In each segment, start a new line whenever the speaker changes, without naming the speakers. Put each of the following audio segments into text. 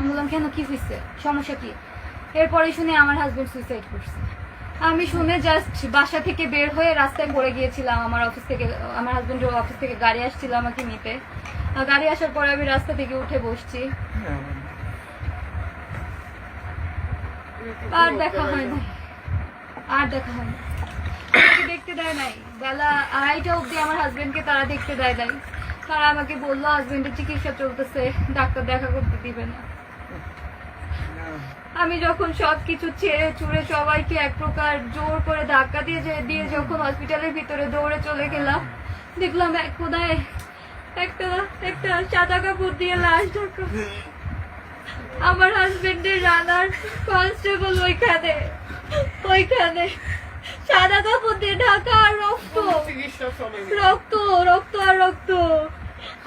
আমি বললাম কেন? কি হয়েছে সমস্যা কি? এরপরে শুনে আমার হাজবেন্ড সুইসাইড করছে। আমি শুনে জাস্ট বাসা থেকে বের হয়ে রাস্তায় পড়ে গিয়েছিলাম আমার অফিস থেকে আমার হাজবেন্ডের অফিস থেকে গাড়ি আসছিল আমাকে নিতে। আর গাড়ি আসার পরে আমি রাস্তা থেকে উঠে বসছি। আর দেখা হয় নাই আর দেখা হয় আমাকে দেখতে দেয় নাই। বেলা আড়াইটা অবধি আমার হাজবেন্ডকে তারা দেখতে দেয় নাই। তারা আমাকে বলল হাজবেন্ডের চিকিৎসা চলতেছে। ডাক্তার দেখা করতে দিবে না। আমি যখন সবকিছু ছেড়ে চুড়ে সবাইকে এক প্রকার জোর করে ধাক্কা দিয়ে দিয়ে যখন হসপিটালের ভিতরে দৌড়ে চলে গেলাম দেখলাম এক কোনায় একটা একটা সাদা কাপড় দিয়ে লাশ ঢাকা। আমার হাজবেন্ডের রানার কনস্টেবল ওইখানে। ওইখানে সাদা কাপড় দিয়ে ঢাকা আর রক্ত। রক্ত রক্ত আর রক্ত।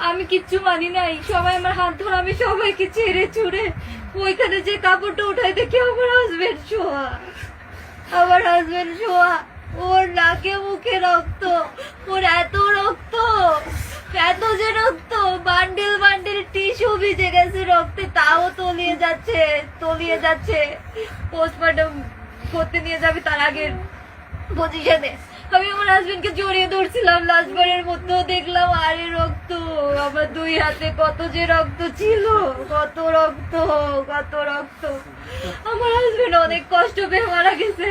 আমি কিচ্ছু মানি নাই। সবাই আমার হাত ধরে, আমি সবাইকে ছেড়ে ছুড়ে ওইখানে যে কাপড়টা উঠাই দেখি আমার হাজবেন্ড শোয়া। আমার হাজবেন্ড শোয়া। ওর নাকে, মুখে রক্ত। ওর এত রক্ত, এত যে রক্ত। বান্ডিল বান্ডিল টিস্যু ভিজে গেছে রক্তে, তাও তলিয়ে যাচ্ছে তলিয়ে যাচ্ছে। পোস্টমর্টম করতে নিয়ে যাবে তার আগের পজিশনে আমি আমার হাজবেন্ডকে জড়িয়ে ধরছিলাম লাস্টবারের রক্ত আমার দুই হাতে কত যে রক্ত ছিল, কত রক্ত কত রক্ত। আমার হাজবেন্ড অনেক কষ্ট পেয়ে মারা গেছে।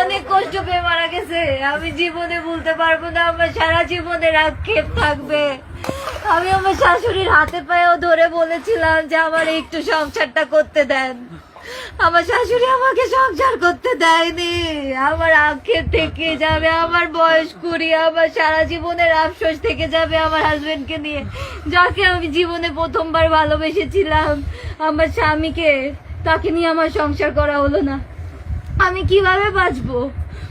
অনেক কষ্ট পেয়ে মারা গেছে। আমি জীবনে ভুলতে পারব না, আমার সারা জীবনের আক্ষেপ থাকবে। আমি আমার শাশুড়ির হাতে পায়েও ধরে বলেছিলাম যে, আমার একটু সংসারটা করতে দেন। আমার শাশুড়ি আমাকে সংসার করতে দেয়নি। আমার আক্ষেপ থেকে যাবে, আমার বয়স কুড়ি, আমার সারা জীবনের আফসোস থেকে যাবে আমার হাজবেন্ডকে নিয়ে। যাকে আমি জীবনে প্রথমবার ভালোবেসেছিলাম, আমার স্বামীকে, তাকে নিয়ে আমার সংসার করা হলো না। আমি কীভাবে বাঁচবো?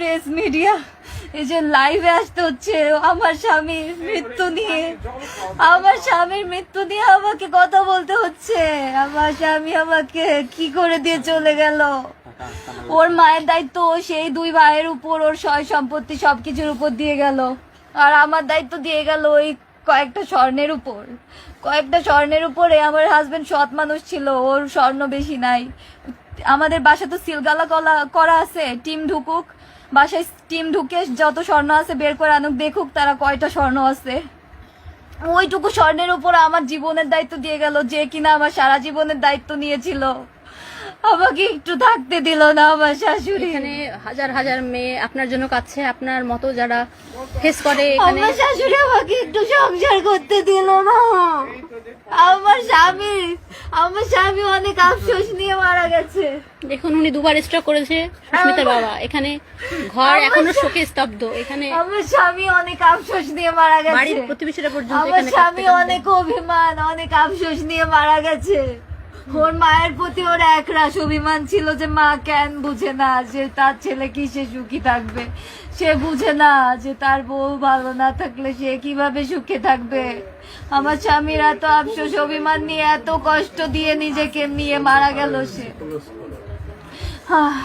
প্রেস মিডিয়া এই যে লাইভে আসতে হচ্ছে, আমার স্বামীর মৃত্যু নিয়ে। আমার স্বামীর মৃত্যু নিয়ে আমাকে কথা বলতে হচ্ছে। আমার স্বামী আমাকে কি করে দিয়ে চলে গেল? ওর মায়ের দায়িত্ব সেই দুই ভাইয়ের উপর, ওর সয় সম্পত্তি সবকিছুর উপর দিয়ে গেল। আর আমার দায়িত্ব দিয়ে গেল ওই কয়েকটা স্বর্ণের উপর। কয়েকটা স্বর্ণের উপরে আমার হাজবেন্ড সৎ মানুষ ছিল, ওর স্বর্ণ বেশি নাই। আমাদের বাসা তো সিলগালা কলা করা আছে, টিম ঢুকুক। বাসায় টিম ঢুকে যত স্বর্ণ আছে বের করে আনুক, দেখুক তারা কয়টা স্বর্ণ আছে। ওইটুকু স্বর্ণের উপর আমার জীবনের দায়িত্ব দিয়ে গেল, যে কিনা আমার সারা জীবনের দায়িত্ব নিয়েছিল। আমাকে একটু থাকতে দিল না আমার শাশুড়ি।
এখানে হাজার হাজার মেয়ে আপনার জন্য কাছে আপনার মতো যারা ফেস করে এখানে।
আমার শাশুড়ি আমাকে একটু সংসার করতে দিল না। আমার স্বামী আমার স্বামী অনেক আফসোস নিয়ে মারা গেছে।
দেখুন উনি দুবার স্ট্রোক করেছে সুস্মিতার বাবা। এখানে ঘর এখনও শোকে স্তব্ধ। এখানে
আমার স্বামী অনেক আফসোস নিয়ে মারা গেছে।
বাড়ির প্রতিবেশীরা পর্যন্ত
আমার স্বামী অনেক অভিমান অনেক আফসোস নিয়ে মারা গেছে। ওর মায়ের প্রতি ওর এক একরাশ অভিমান ছিল যে মা কেন বুঝে না যে তার ছেলে কি সে সুখী থাকবে? সে বুঝে না যে তার বউ ভালো না থাকলে সে কীভাবে সুখে থাকবে? আমার স্বামীর এত আফসোস, অভিমান নিয়ে এত কষ্ট দিয়ে নিজেকে নিয়ে মারা গেল সে। আহ